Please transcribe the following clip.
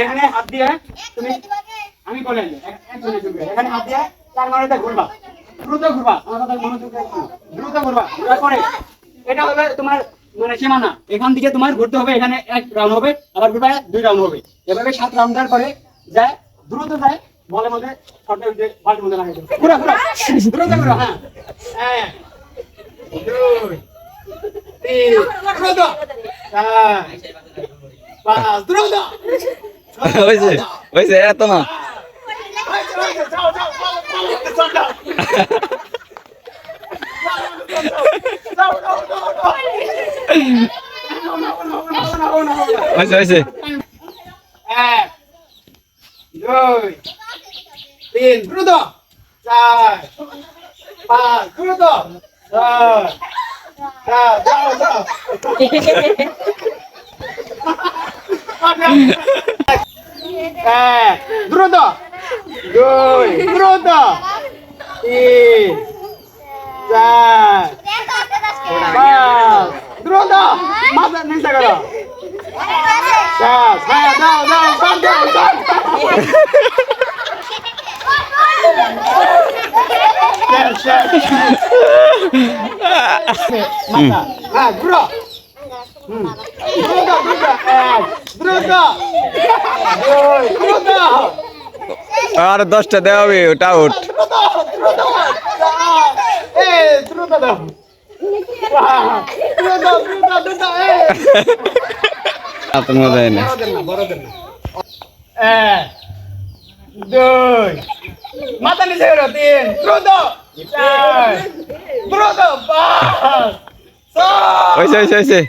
এখানে হাত দিয়ে তুমি আমি। এখানে হাত দিয়ে চার মারিতে ঘুরবা। দ্রুত ঘুরবা। দ্রুত ঘুরবা। এটা তোমার মানে সীমানা। এখান থেকে তোমার ঘুরতে হবে। এখানে এক রাউন্ড হবে, আবার ঘুরবে দুই রাউন্ড হবে। এভাবে সাত রাউন্ড দেওয়ার পরে যায়, দ্রুত যায় বলে মধ্যে শর্টে যে বাল্টির মধ্যে লাগাই ঘুরা ঘুরা। দ্রুত ঘুরা হ্যাঁ। এক, দুই, তিন, দ্রুত, চার পাঁচ দ্রুত হয়েছে হয়েছে এত না হয়েছে হয়েছে এক দুই তিন দ্রুত চার পাঁচ যাও যাও এক, দ্রুত। দুই, দ্রুত। তিন, চার, পাঁচ, দ্রুত। মাথা নিচে করো। সাত হ্যাঁ দাও দাও সব দাও সব শেষ শেষ মাথা হ্যাঁ ঘুরো হুম দ্রুত দ্রুত এক দ্রুত দুই দ্রুত আর দশটা দেওয়া হবে ওটা এই আপনার হয় না। দুই মাথা নিচে তিন দ্রুত। চার দ্রুত পাঁচ ছয়